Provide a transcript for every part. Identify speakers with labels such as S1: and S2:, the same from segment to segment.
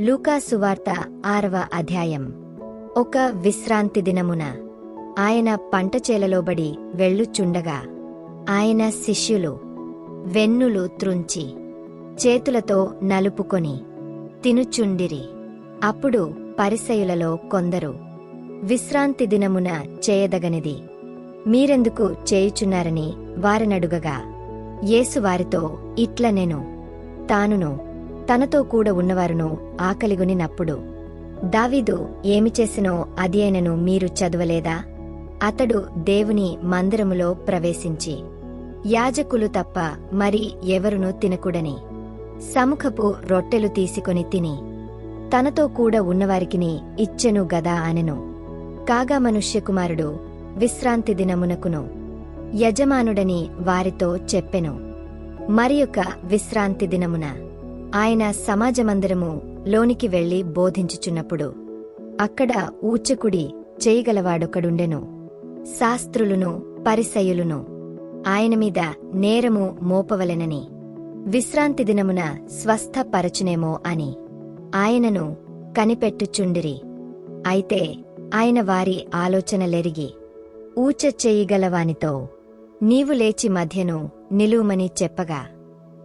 S1: లూకా సువార్త ఆరవ అధ్యాయం. ఒక విశ్రాంతి దినమున ఆయన పంటచేలలోబడి వెళ్ళుచుండగా ఆయన శిష్యులు వెన్నులు త్రుంచి చేతులతో నలుపుకొని తినుచుండిరి. అప్పుడు పరిసయులలో కొందరు విశ్రాంతి దినమున చేయదగనిది. మీరెందుకు చేయుచున్నారని వారినడుగగా యేసు వారితో ఇట్లనెను తానును తనతో కూడా ఉన్నవారును ఆకలిగొనినప్పుడు దావీదు ఏమి చేసినో అది అయినను మీరు చదవలేదా? అతడు దేవుని మందిరములో ప్రవేశించి యాజకులు తప్ప మరి ఎవరునూ తినకుడని సముఖపు రొట్టెలు తీసుకొని తిని తనతో కూడా ఉన్నవారికిని ఇచ్చెను గదా అనెను. కాగా మనుష్యకుమారుడు విశ్రాంతి దినమునకును యజమానుడని వారితో చెప్పెను. మరియొక విశ్రాంతి దినమున ఆయన సమాజమందిరము లోనికి వెళ్ళి బోధించుచున్నప్పుడు అక్కడ ఊచకుడి చేయగలవాడొకడుండెను. శాస్త్రులును పరిసయులును ఆయన మీద నేరము మోపవలెనని విశ్రాంతి దినమున స్వస్థపరచునేమో అని ఆయనను కనిపెట్టుచుండిరి. అయితే ఆయన వారి ఆలోచనలెరిగి ఊచ చేయగలవానితో నీవు లేచి మధ్యను నిలువమని చెప్పగా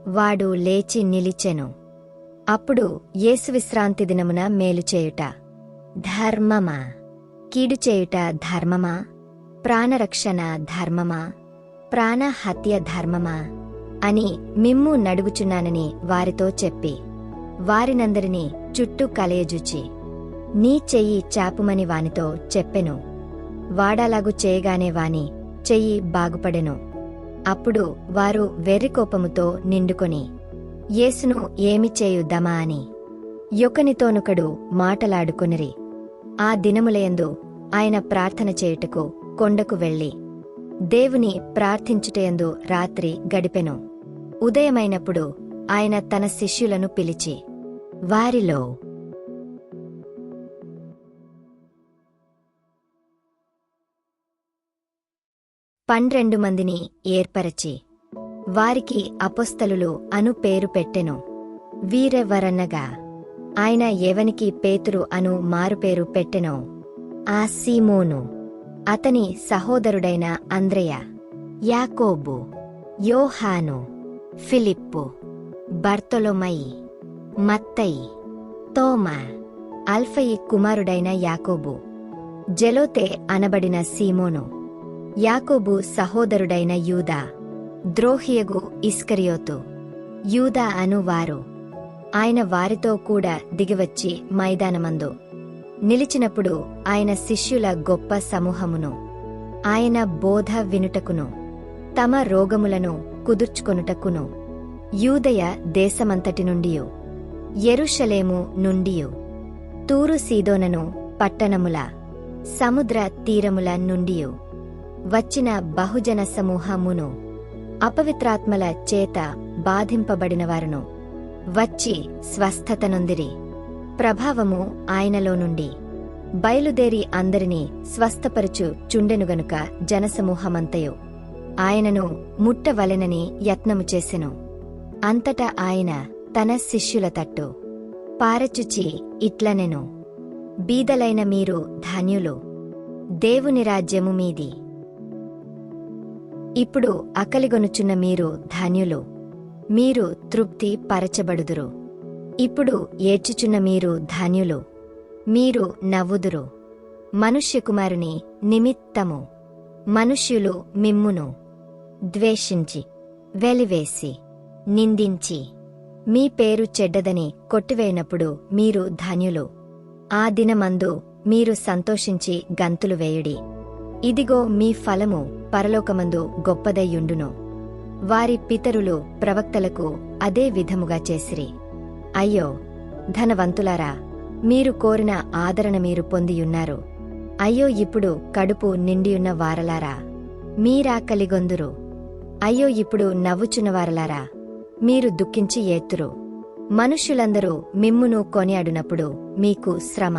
S1: వాడు లేచి నిలిచెను. అప్పుడు యేసు విశ్రాంతి దినమున మేలు చేయుట. ధర్మమా? కీడు చేయుట ధర్మమా? ప్రాణరక్షణ ధర్మమా? ప్రాణహత్య ధర్మమా? అని మిమ్ము నడుగుచున్నానని వారితో చెప్పి వారినందరినీ చుట్టూ కలయజుచి నీ చెయ్యి చాపుమని వానితో చెప్పెను. వాడలాగు చేయగానే వాని చెయ్యి బాగుపడెను. అప్పుడు వారు వెర్రికోపముతో నిండుకొని యేసును ఏమి చేయుద్దమా అని యొకనితోనొకడు మాటలాడుకొనిరి. ఆ దినములయందు ఆయన ప్రార్థన చేయుటకు కొండకు వెళ్ళి దేవుని ప్రార్థించుటయందు రాత్రి గడిపెను. ఉదయమైనప్పుడు ఆయన తన శిష్యులను పిలిచి వారిలో పండ్రెండు మందిని ఏర్పరచి వారికి అపొస్తలులు అను పేరు పెట్టెను. వీరెవరన్నగా ఆయన ఎవనికి పేతురు అను మారుపేరు పెట్టెనో. ఆ సీమోను అతని సహోదరుడైన అంద్రయ యాకోబు యోహాను ఫిలిప్పు బర్తొలొమయి మత్తయి తోమా అల్ఫయి కుమారుడైన యాకోబు. జెలోతే అనబడిన సీమోను. యాకోబు సహోదరుడైన యూదా ద్రోహియగు ఇస్కరియోతు యూదా అను వారు ఆయన వారితో కూడా దిగివచ్చి మైదానమందు నిలిచినప్పుడు ఆయన శిష్యుల గొప్ప సమూహమును ఆయన బోధ వినుటకును తమ రోగములను కుదుర్చుకొనుటకును యూదయ దేశమంతటి నుండియు ఎరుషలేము నుండియు తూరు సీదోనను పట్టణముల సముద్ర తీరముల నుండియు వచ్చిన బహుజన సమూహమును అపవిత్రాత్మల చేత బాధింపబడినవారును. వచ్చి స్వస్థతనొందిరి. ప్రభావము ఆయనలో నుండి. బయలుదేరి అందరినీ స్వస్థపరచు చుండెను గనుక జనసమూహమంతయు. ఆయనను ముట్టవలెనని యత్నము చేసెను. అంతటా ఆయన తన శిష్యుల తట్టు. పారచుచి ఇట్లనెను. బీదలైన మీరు ధాన్యులు. దేవుని రాజ్యము మీది. ఇప్పుడు అకలిగొనుచున్న మీరు ధాన్యులు. మీరు తృప్తి పరచబడుదురు. ఇప్పుడు ఏడ్చుచున్న మీరు ధాన్యులు. మీరు నవ్వుదురు. మనుష్యకుమారుని నిమిత్తము. మనుష్యులు మిమ్మును ద్వేషించి వెలివేసి నిందించి. మీ పేరు చెడ్డదని కొట్టివేయనప్పుడు మీరు ధాన్యులు. ఆ దినమందు మీరు సంతోషించి గంతులు వేయుడి. ఇదిగో మీ ఫలము. పరలోకమందు గొప్పదయ్యుండును. వారి పితరులు ప్రవక్తలకు అదే విధముగా చేసిరి. అయ్యో ధనవంతులారా మీరు కోరిన ఆదరణ మీరు పొందియున్నారు. అయ్యో ఇప్పుడు కడుపు నిండియున్న వారలారా మీరా కలిగొందురు. అయ్యో ఇప్పుడు నవ్వుచున్న వారలారా మీరు దుఃఖించి ఏత్తురు మనుష్యులందరూ మిమ్మును కొనియాడునప్పుడు మీకు శ్రమ.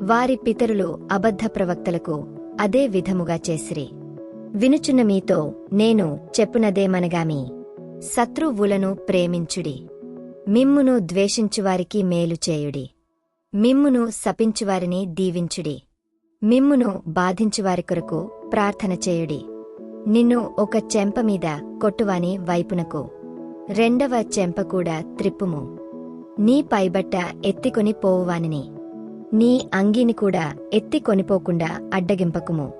S1: వారి పితరులు అబద్ధ ప్రవక్తలకు అదే విధముగా చేసిరి. వినుచున్న మీతో నేను చెప్పునదేమనగామి. శత్రువులను ప్రేమించుడి. మిమ్మును ద్వేషించువారికి మేలు చేయుడి. మిమ్మును శపించువారిని దీవించుడి. మిమ్మును బాధించువారి కొరకు ప్రార్థన చేయుడి. నిన్ను ఒక చెంప మీద కొట్టువాని వైపునకు. రెండవ చెంప కూడా త్రిప్పుము. నీ పైబట్ట ఎత్తికొని పోవువానిని. నీ అంగీని కూడా ఎత్తి కొనిపోకుండా అడ్డగింపకుము.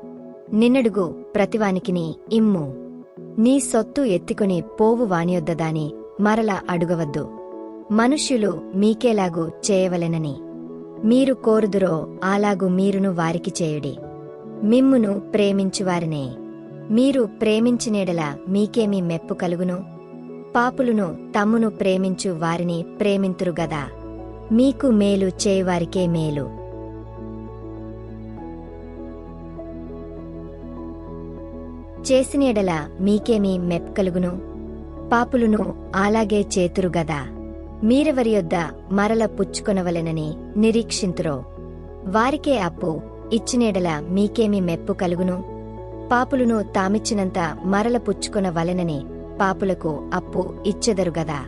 S1: నిన్నడుగు ప్రతివానికిని ఇమ్ము. నీ సొత్తు ఎత్తికొని పోవు వానియొద్దదాని మరల అడుగవద్దు. మనుష్యులు మీకేలాగు చేయవలెనని. మీరు కోరుదురో అలాగు మీరును వారికి చేయుడి. మిమ్మును ప్రేమించువారినే. మీరు ప్రేమించినేడల మీకేమీ మెప్పు కలుగును? పాపులును తమ్మును ప్రేమించు వారిని ప్రేమింతురు గదా. మీకు మేలు చేయువారికే మేలు. చేసినేడల మీకేమీ మెప్ కలుగును? పాపులును అలాగే చేతురు గదా. మీరెవరి యొద్ద మరల పుచ్చుకొనవలెనని నిరీక్షింతురో. వారికే అప్పు ఇచ్చినేడల మీకేమి మెప్పు కలుగును? పాపులును తామిచ్చినంత మరల పుచ్చుకొనవలెనని పాపులకు అప్పు ఇచ్చెదరుగదా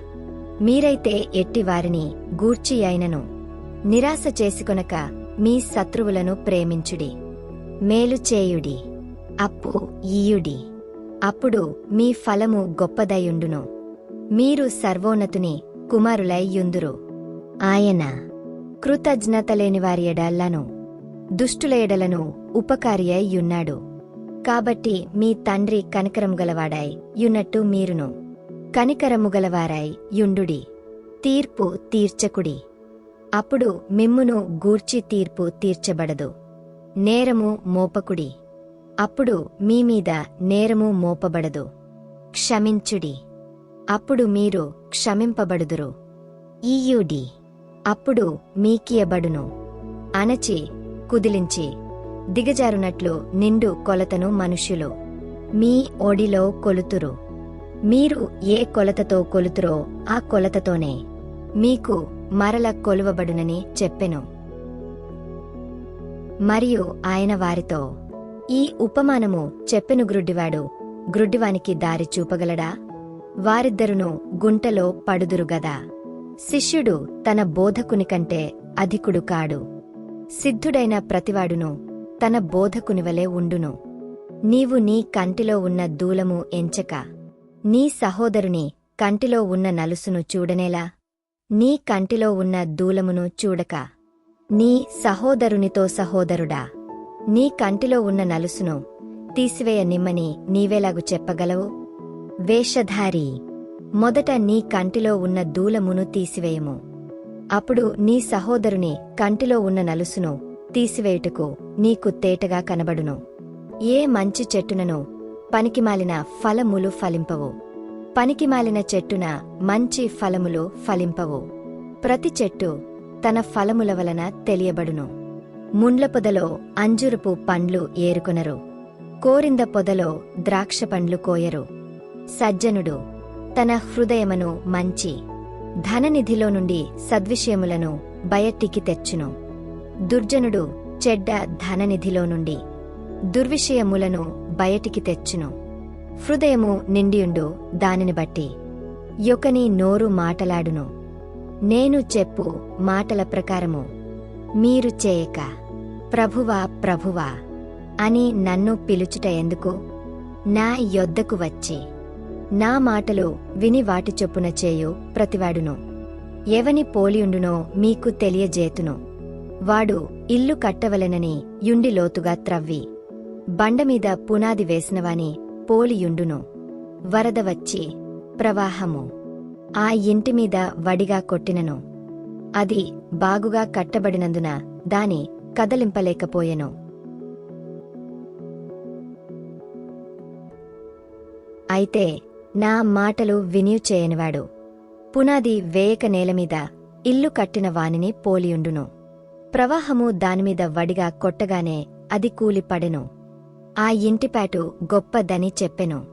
S1: మీరైతే ఎట్టివారిని గూర్చి అయినను. నిరాశ చేసుకొనక మీ శత్రువులను ప్రేమించుడి. మేలు చేయుడి. అప్పు ఈయుడి. అప్పుడు మీ ఫలము గొప్పదయుండును. మీరు సర్వోన్నతుని కుమారులై యుందురు ఆయన కృతజ్ఞత లేనివారి ఎడలను దుష్టుల ఎడలను ఉపకారి యున్నాడు కాబట్టి మీ తండ్రి కనికరము గలవాడై యున్నట్టు మీరును. కనికరము గలవారై యుండుడి. తీర్పు తీర్చకుడి. అప్పుడు మిమ్మును గూర్చి తీర్పు తీర్చబడదు. నేరము మోపకుడి. అప్పుడు మీమీద నేరము మోపబడదు. క్షమించుడి. అప్పుడు మీరు క్షమింపబడుదురు. ఈయుడి. అప్పుడు మీకియబడును. అణచి కుదిలించి దిగజారునట్లు నిండు కొలతను మనుష్యులు. మీ ఒడిలో కొలుతురు. మీరు ఏ కొలతతో కొలుతురో ఆ కొలతతోనే. మీకు మరల కొలువబడునని చెప్పెను. మరియు ఆయన వారితో ఈ ఉపమానము చెప్పెను గ్రుడ్డివాడు. గ్రుడ్డివానికి దారి చూపగలడా? వారిద్దరును గుంటలో పడుదురుగదా శిష్యుడు తన బోధకుని కంటే అధికుడు కాడు. సిద్ధుడైన ప్రతివాడును తన బోధకునివలే ఉండును. నీవు నీ కంటిలో ఉన్న దూలము ఎంచక. నీ సహోదరుని కంటిలో ఉన్న నలుసును చూడనేలా? నీ కంటిలో ఉన్న దూలమును చూడక. నీ సహోదరునితో సహోదరుడా? నీ కంటిలో ఉన్న నలుసును తీసివేయ నిమ్మని నీవేలాగు చెప్పగలవు? వేషధారి మొదట నీ కంటిలో ఉన్న దూలమును తీసివేయము. అప్పుడు నీ సహోదరుని కంటిలో ఉన్న నలుసును తీసివేయుటకు నీకు తేటగా కనబడును. ఏ మంచి చెట్టునను పనికిమాలిన ఫలములు ఫలింపవు. పనికిమాలిన చెట్టున మంచి ఫలములు ఫలింపవు. ప్రతి చెట్టు తన ఫలముల వలన తెలియబడును. ముండ్ల పొదలో అంజురపు పండ్లు ఏరుకొనరు. కోరింద పొదలో ద్రాక్ష పండ్లు కోయరు. సజ్జనుడు తన హృదయమును మంచి ధననిధిలో నుండి సద్విషయములను బయటికి తెచ్చును. దుర్జనుడు చెడ్డ ధననిధిలో నుండి దుర్విషయములను బయటికి తెచ్చును. హృదయము నిండియుండు దానిని బట్టి యొకని నోరు మాటలాడును. నేను చెప్పు మాటల ప్రకారము మీరు చేయక. ప్రభువా ప్రభువా అని నన్ను పిలుచుట ఎందుకు నా యొద్దకు వచ్చి నా మాటలు విని వాటి చొప్పున చేయు ప్రతివాడును. ఎవని పోలియుండునో మీకు తెలియజేతును. వాడు ఇల్లు కట్టవలెనని యుండి లోతుగా త్రవ్వి బండమీద పునాది వేసినవాని పోలియుండును. వరద వచ్చి ప్రవాహము ఆ ఇంటిమీద వడిగా కొట్టినను. అది బాగుగా కట్టబడినందున దాని కదలింపలేకపోయెను. అయితే నా మాటలు వినియు చేయనివాడు పునాది వేయక నేలమీద ఇల్లు కట్టిన వానిని పోలియుండును. ప్రవాహము దానిమీద వడిగా కొట్టగానే అది కూలిపడెను. ఆ ఇంటిపాటు గొప్పదని చెప్పెను.